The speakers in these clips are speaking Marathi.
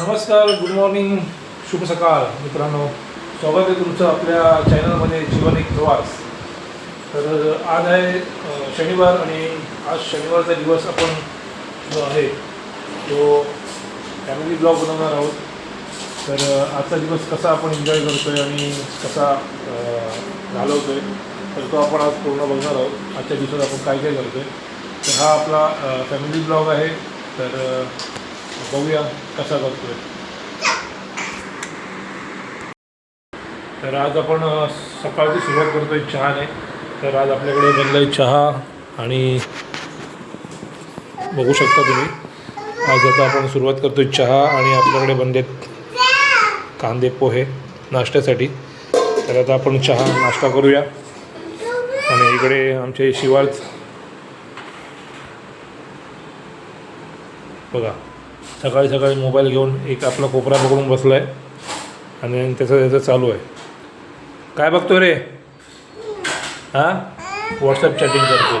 नमस्कार गुड मॉर्निंग शुभ सकाळ. मित्रांनो स्वागत आहे तुमचं आपल्या चॅनलमध्ये जीवन एक प्रवास. तर आज आहे शनिवार आणि आज शनिवारचा दिवस आपण जो आहे. तो फॅमिली ब्लॉग बनवणार आहोत. तर आजचा दिवस कसा आपण एन्जॉय करतो आहे आणि कसा घालवतो आहे तर तो आपण आज पूर्ण बघणार आहोत. आजच्या दिवसात आपण काय काय करतो आहे तर हा आपला फॅमिली ब्लॉग आहे. तर बघूया कसा करतोय तर आज आपण सकाळची सुरुवात करतोय चहाने. तर आज आपल्याकडे बनलाय चहा आणि बघू शकता तुम्ही. आज आता आपण सुरुवात करतोय चहा आणि आपल्याकडे बनलेत कांदे पोहे नाश्त्यासाठी. तर आता आपण चहा नाश्ता करूया. आणि इकडे आमचे शिवार्थ बघा. सकाळी सकाळी मोबाईल घेऊन एक आपला कोपरा पकडून बसला आहे आणि त्याचं त्याचं चालू आहे. काय बघतो रे? हां? व्हॉट्सअप चॅटिंग करतो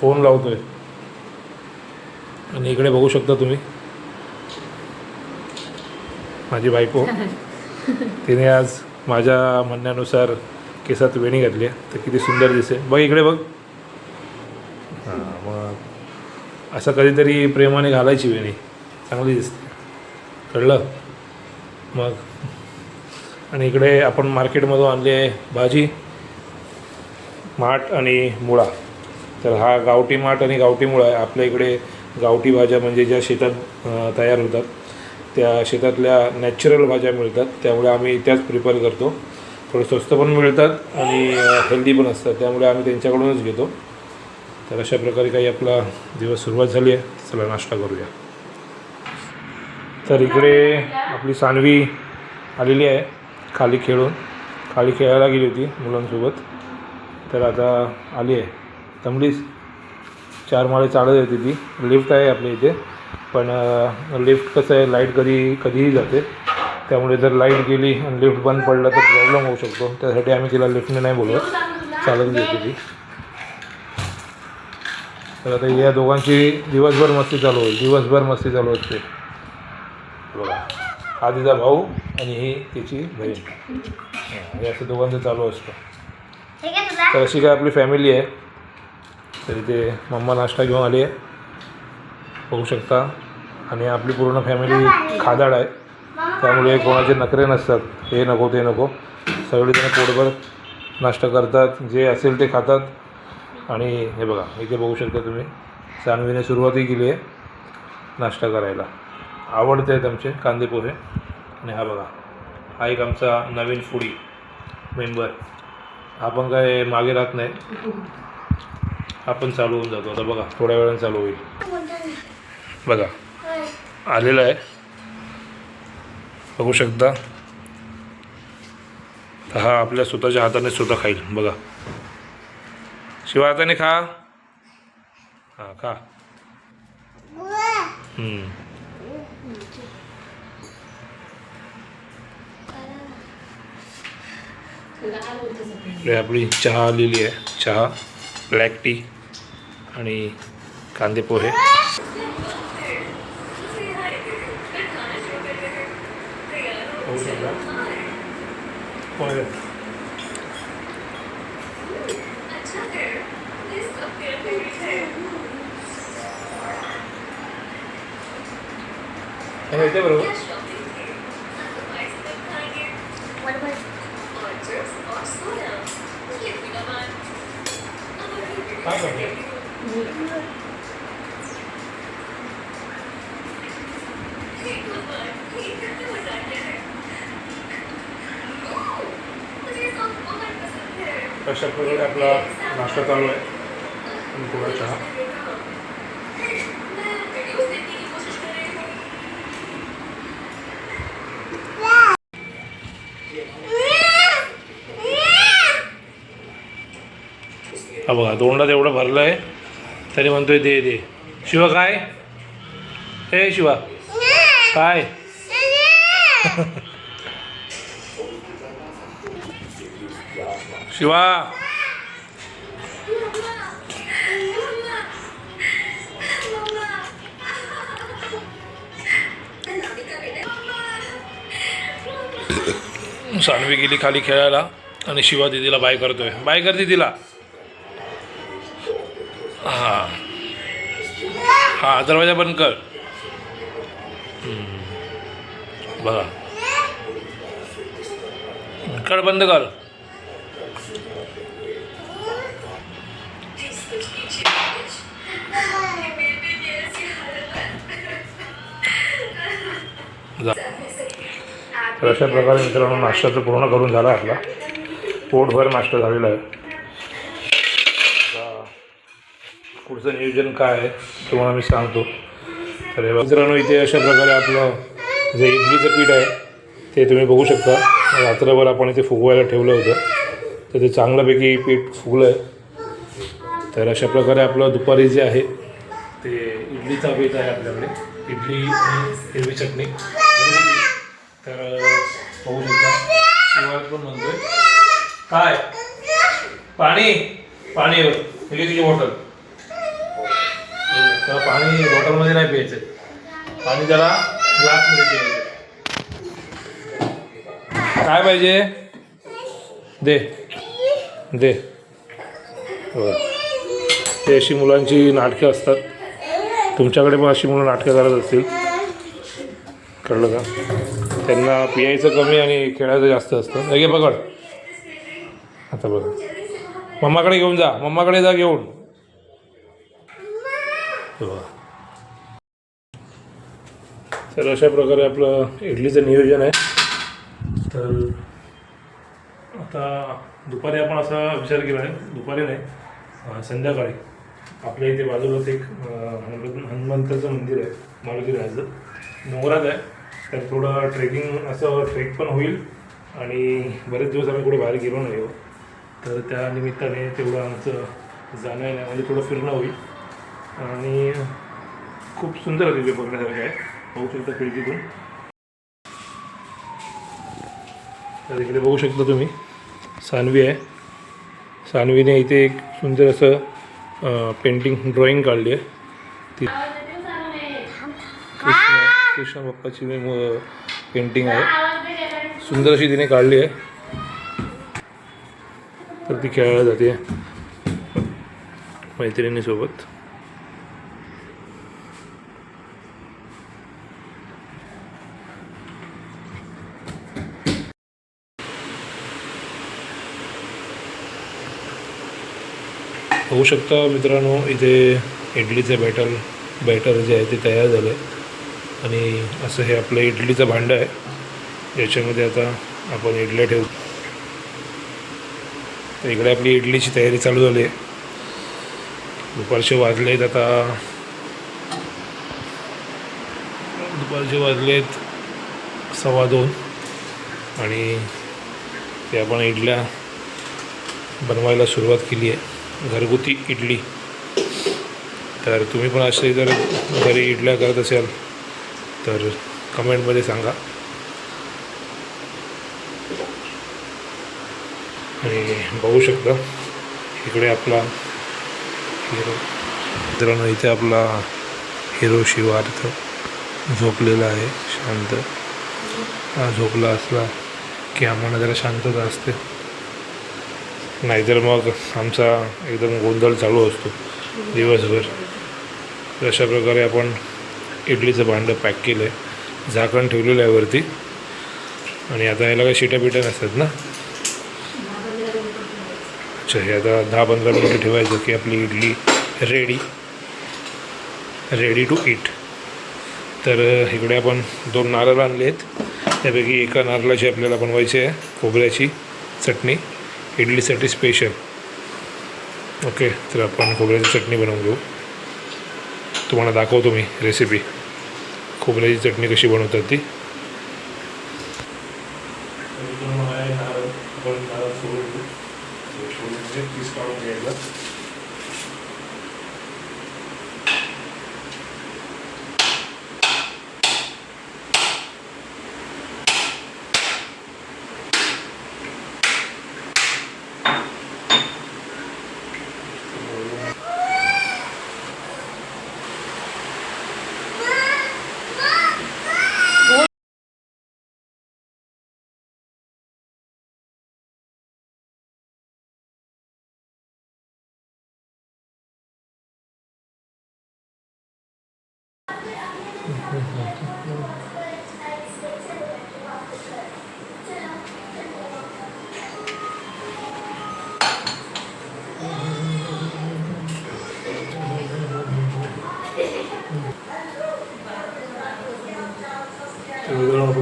फोन लावतो आहे आणि इकडे बघू शकता तुम्ही. माझी बायको. तिने आज माझ्या म्हणण्यानुसार केसात वेणी घातली आहे. तर किती सुंदर दिसते बघ इकडे बघ. हां मग असं कधीतरी प्रेमाने घालायची वेणी. चांगली दिसते. कळलं? मग? आणि इकडे आपण मार्केटमधून आणली आहे भाजी माठ आणि मुळा. तर हा गावठी माठ आणि गावठी मुळा आहे. आपल्या इकडे गावठी भाज्या म्हणजे ज्या शेतात तयार होतात त्या शेतातल्या नॅचरल भाज्या मिळतात. त्यामुळे आम्ही त्याच प्रिफर करतो. थोडे स्वस्त पण मिळतात आणि हेल्दी पण असतात. त्यामुळे आम्ही त्यांच्याकडूनच घेतो. तर अशा प्रकारे काही आपला दिवस सुरुवात झाली आहे. चला नाश्ता करूया. तर इकडे आपली सानवी आलेली आहे खाली खेळून. खाली खेळायला गेली होती मुलांसोबत. तर आता आली आहे. तंबडीच चार माळे चालत येते ती लिफ्ट आहे आपल्या इथे. पण लिफ्ट कसं आहे लाइट कधी कधीही जाते. त्यामुळे जर लाइट गेली आणि लिफ्ट बंद पडला तर प्रॉब्लेम होऊ शकतो. त्यासाठी आम्ही तिला लिफ्टने नाही बोलवत. चालत होती ती. तर आता या दोघांची दिवसभर मस्ती चालू होईल. दिवसभर मस्ती चालू असते. हा तिचा भाऊ आणि ही तिची बहीण. हां, हे असं दोघांचं चालू असतं. तर अशी काय आपली फॅमिली आहे. तर इथे मम्मा नाश्ता घेऊन आली आहे. बघू शकता. आणि आपली पूर्ण फॅमिली खादाड आहे. त्यामुळे कोणाचे नखरे नसतात. हे नको ते नको. सगळेजण पोटभर नाश्ता करतात. जे असेल ते खातात. आणि हे बघा इथे बघू शकता तुम्ही. सानवीने सुरुवातही केली आहे नाश्ता करायला. आवडते आहेत आमचे कांदे पोहे आणि हा बघा हा एक आमचा नवीन फुडी मेंबर हा पण काय मागे राहत नाही. हा पण चालू होऊन जातो. आता बघा थोड्या वेळाने चालू होईल. बघा आलेला आहे. बघू शकता. हा आपल्या स्वतःच्या हाताने स्वतः खाईल. बघा. शिवा हाताने खा. हां खा. इकडे आपली चहा आलेली आहे. चहा ब्लॅक टी आणि कांदे पोहे. बरोबर. अशा प्रकारे आपला नाश्ता चालू आहे आणि थोडा चहा हा बघा तोंडात एवढं भरलं आहे तरी म्हणतोय दे दे. शिवा काय? हे शिवा. काय? शिवा. सानवी गेली खाली खेळायला आणि शिवा दिदीला बाय करतोय. बाय कर दिदीला. हां. हां दरवाजा बंद कर. बघा. कड बंद कर. जा. तर अशा प्रकारे मित्रांनो नाश्ता पूर्ण करून झाला आपला. पोटभर नाश्ता झालेला आहे आता पुढचं नियोजन काय आहे तुम्हाला मी सांगतो. तर मित्रांनो इथे अशा प्रकारे आपलं जे इडलीचं पीठ आहे ते तुम्ही बघू शकता. रात्रभर आपण इथे फुगवायला ठेवलं होतं. तर ते चांगल्यापैकी पीठ फुगलं आहे तर अशा प्रकारे आपलं दुपारी जे आहे ते इडलीचा पीठ आहे आपल्याकडे. इडली हिरवी चटणी. तर बघू शकता. शिवाय पण म्हणतोय. काय? पाणी. पाणी हे तुझी बॉटल तर पाणी बॉटलमध्ये नाही प्यायचं. पाणी त्याला ग्लासमध्ये प्यायचं. काय पाहिजे? दे. दे. हो. ते अशी मुलांची नाटकं असतात. तुमच्याकडे पण अशी मुलं नाटकं करत असतील. कळलं का? त्यांना पियायचं कमी आणि खेळायचं जास्त असतं. हे घे पकड. आता बघा. मम्माकडे घेऊन जा. मम्माकडे जा घेऊन. बघा. तर अशा प्रकारे आपलं इडलीचं नियोजन आहे. तर आता दुपारी आपण असा विचार केला आहे दुपारी नाही संध्याकाळी. आपल्या इथे बाजूलाच एक हनुमंताचं मंदिर आहे मारुती राजाचं डोंगरात आहे तर थोडं ट्रेकिंग असं ट्रेक पण होईल आणि बरेच दिवस आम्ही कुठे बाहेर गेलो नाही हो तर त्या निमित्ताने तेवढं आमचं जाणं येणं म्हणजे थोडं फिरणं होईल. आणि खूप सुंदर तिथे बघण्यासारखं आहे बघू शकता खिडकीतून. तर इकडे बघू शकता तुम्ही सानवी आहे. सानवीने इथे एक सुंदर असं पेंटिंग ड्रॉइंग काढली आहे. ती कृष्ण कृष्ण बाप्पाची पेंटिंग आहे. सुंदर अशी तिने काढली आहे. तर ती खेळायला जाते. मैत्रिणीसोबत. होऊ शकता मित्रांनो इथे इडलीचे बॅटर बॅटर जे आहे ते तयार झालं. आहे आणि असं हे आपलं इडलीचं भांडं आहे. याच्यामध्ये आता आपण इडल्या ठेवू. तर इकडे आपली इडलीची तयारी चालू झाली आहे. दुपारचे वाजलेत आता. दुपारचे वाजलेत सव्वा दोन. आणि ते आपण इडल्या बनवायला सुरुवात केली आहे. घरगुती इडली. तर तुम्ही पण असे जर घरी इडल्या करत असाल तर कमेंटमध्ये सांगा. आणि बघू शकता इकडे आपला हिरो मित्रांनो इथे आपला हिरो शिवार्थ झोपलेला आहे शांत. हा झोपला असला की आम्हाला जरा शांतता असते. नाहीतर मग आमचा एकदम गोंधळ चालू असतो दिवसभर. अशा प्रकारे आपण इडलीचं भांडं पॅक केलं आहे झाकण ठेवलेलं आहे वरती. आणि आता याला काही शिट्या पिट्या नसतात ना? अच्छा हे आता दहा पंधरा मिनिटं ठेवायचं की आपली idli ready ready to eat तर इकडे आपण दोन नारळ आणले आहेत त्यापैकी एका नारळाची आपल्याला बनवायची आहे खोबऱ्याची चटणी. इडलीसाठी स्पेशल ओके तर आपण खोबऱ्याची चटणी बनवून घेऊ. तुम्हाला दाखवतो मी रेसिपी खोबऱ्याची चटणी कशी बनवतात ती. आपण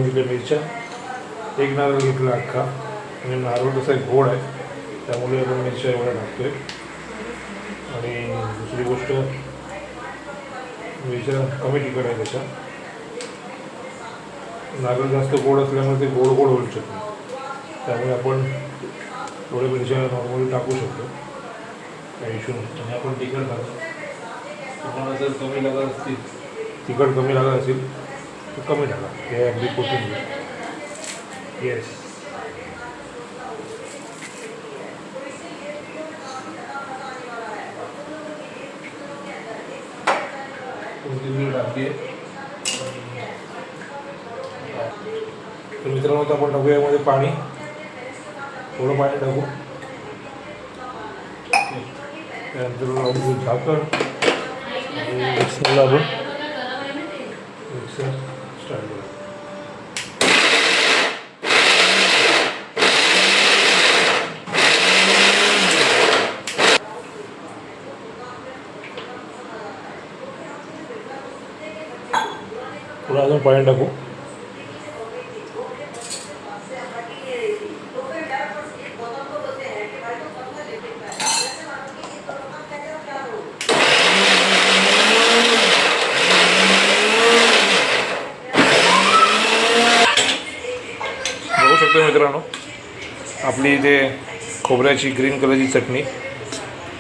घेतल्या मिरच्या एक नारळ घेतला अख्खा आणि नारळ तसा एक गोड आहे त्यामुळे आपण मिरच्या एवढ्या टाकतोय आणि दुसरी गोष्ट मिरच्या कमी तिखट आहे त्याच्या नारळ जास्त गोड असल्यामुळे ते गोड गोड होऊ शकतो त्यामुळे आपण थोड्या मिरच्या नॉर्मली टाकू शकतो. काही इश्यू नाही. आणि आपण तिखट खातो. तुम्हाला जर कमी लागत असतील. तिखट कमी लागत असेल तर कमी टाका. हे अगदी कोथिंबीर येस कोथिंबीर टाकते तर मित्रांनो तर आपण टाकूया यामध्ये पाणी. थोडं पाणी टाकू. त्यानंतर लावून झाकण. आणि मिक्सरला आपण मिक्सर स्टार्ट करू. पुन्हा अजून पाणी टाकू. बघू शकतो मित्रांनो आपली इथे खोबऱ्याची ग्रीन कलरची चटणी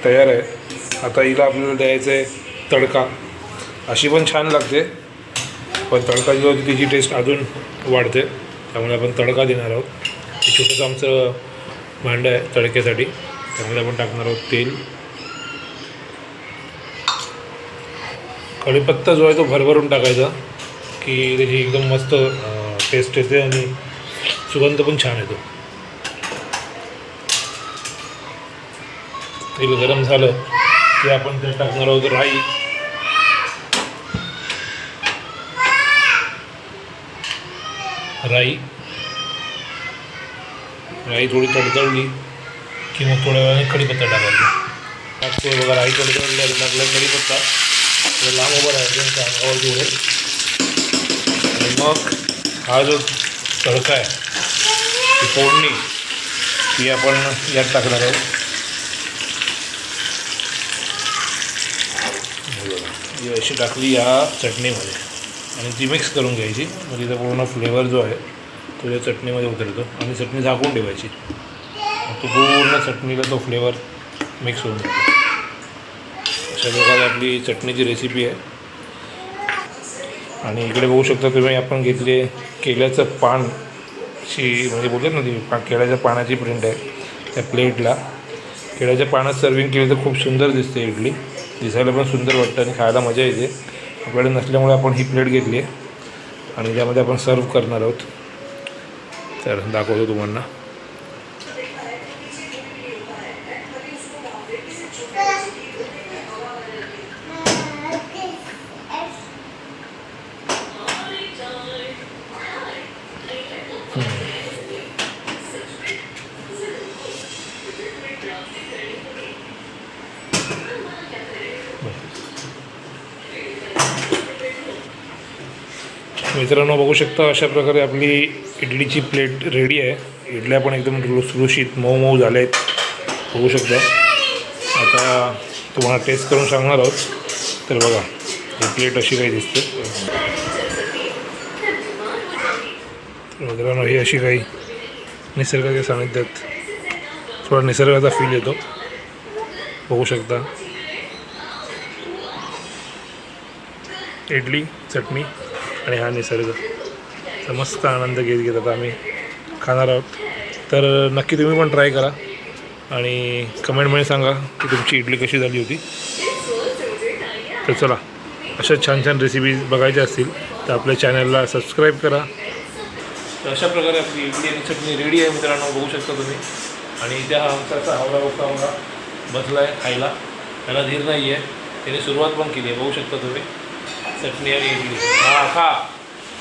तयार आहे. आता हिला आपल्याला द्यायचं आहे तडका. अशी पण छान लागते. पण तडका जो तिची टेस्ट अजून वाढते. त्यामुळे आपण तडका देणार आहोत. हे छोटंसं आमचं भांडं आहे तडक्यासाठी त्यामुळे आपण टाकणार आहोत तेल. कढीपत्ता जो आहे तो भरभरून टाकायचा की त्याची एकदम मस्त टेस्ट येते आणि सुगंध पण छान येतो. तेल गरम झालं की आपण त्यात टाकणार आहोत राई. राई. राई थोडी तडतडली की मग थोड्या वेळाने कढीपत्ता टाकायचा. टाकतोय बघा राई तडतडली टाकला कढीपत्ता लांब उभं राहायचं अंगावर जोडेल आणि मग हा जो तडका आहे ती फोडणी ती आपण यात टाकणार आहोत. ही अशी टाकली या चटणीमध्ये. आणि ती मिक्स करून घ्यायची. मग तिचा पूर्ण फ्लेवर जो आहे तो या चटणीमध्ये उतरतो. आणि चटणी झाकून ठेवायची. तो पूर्ण चटणीला तो फ्लेवर मिक्स होऊन जातो. अशा प्रकारे आपली चटणीची रेसिपी आहे. आणि इकडे बघू शकता तुम्ही आपण घेतले केल्याचं पानची म्हणजे बोलतात ना ती पा केळ्याच्या पानाची प्रिंट आहे त्या प्लेटला केळ्याच्या पानात सर्विंग केली तर खूप सुंदर दिसते इडली. दिसायला पण सुंदर वाटतं आणि खायला मजा येते. वेळ नसल्यामुळे आपण ही प्लेट घेतली आहे. आणि ज्यामध्ये आपण सर्व करणार आहोत. तर दाखवतो तुम्हाला. मित्रांनो बघू शकता अशा प्रकारे आपली इडलीची प्लेट रेडी आहे. इडल्या पण एकदम रुसरुशीत मऊ मऊ झाल्या आहेत बघू शकता. आता तुम्हाला टेस्ट करून सांगणार आहोत. तर बघा ही प्लेट अशी काही दिसते. मित्रांनो ही अशी काही निसर्गाच्या सानिध्यात थोडा निसर्गाचा फील येतो. बघू शकता. इडली चटणी आणि हा निसर्ग. तर मस्त आनंद घेत घेत आता आम्ही खाणार आहोत. तर नक्की तुम्ही पण ट्राय करा. आणि कमेंटमध्ये सांगा की तुमची इडली कशी झाली होती. तर चला अशा छान छान रेसिपीज बघायच्या असतील तर आपल्या चॅनलला सबस्क्राईब करा. तर अशा प्रकारे आपली इडली आणि चटणी रेडी आहे मित्रांनो बघू शकता तुम्ही. आणि त्या हा आमचा असा आवडा बघता मला बसला आहे खायला. त्याला धीर नाही आहे त्याने सुरुवात पण केली आहे बघू शकता तुम्ही. चटणी आणि इडली. हा खा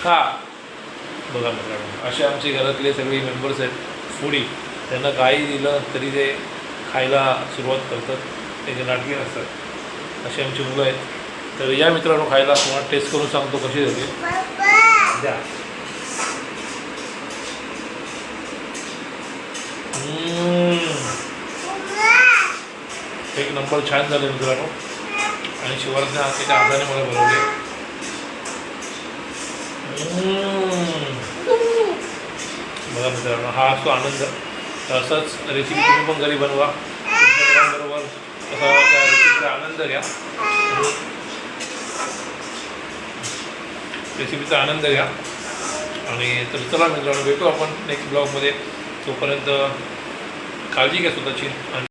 खा. बघा मित्रांनो असे आमचे घरातले सगळे मेंबर्स आहेत फुडी त्यांना काही दिलं तरी ते खायला सुरुवात करतात. त्याचे नाटके नसतात अशी आमची मुलं आहेत. तर या मित्रांनो खायला तुम्हाला टेस्ट करून सांगतो कशी झाली. द्या. एक नंबर छान झाले मित्रांनो. आणि शिवारच्या हाताच्या हाताने मला बनवले बघा हा असतो आनंद. तर असंच रेसिपी तुम्ही पण घरी बनवा. बरोबर असा त्या रेसिपीचा आनंद घ्या. रेसिपीचा आनंद घ्या. आणि तर चला मित्रांनो भेटू आपण नेक्स्ट ब्लॉगमध्ये तोपर्यंत काळजी घ्या स्वतःची. आणि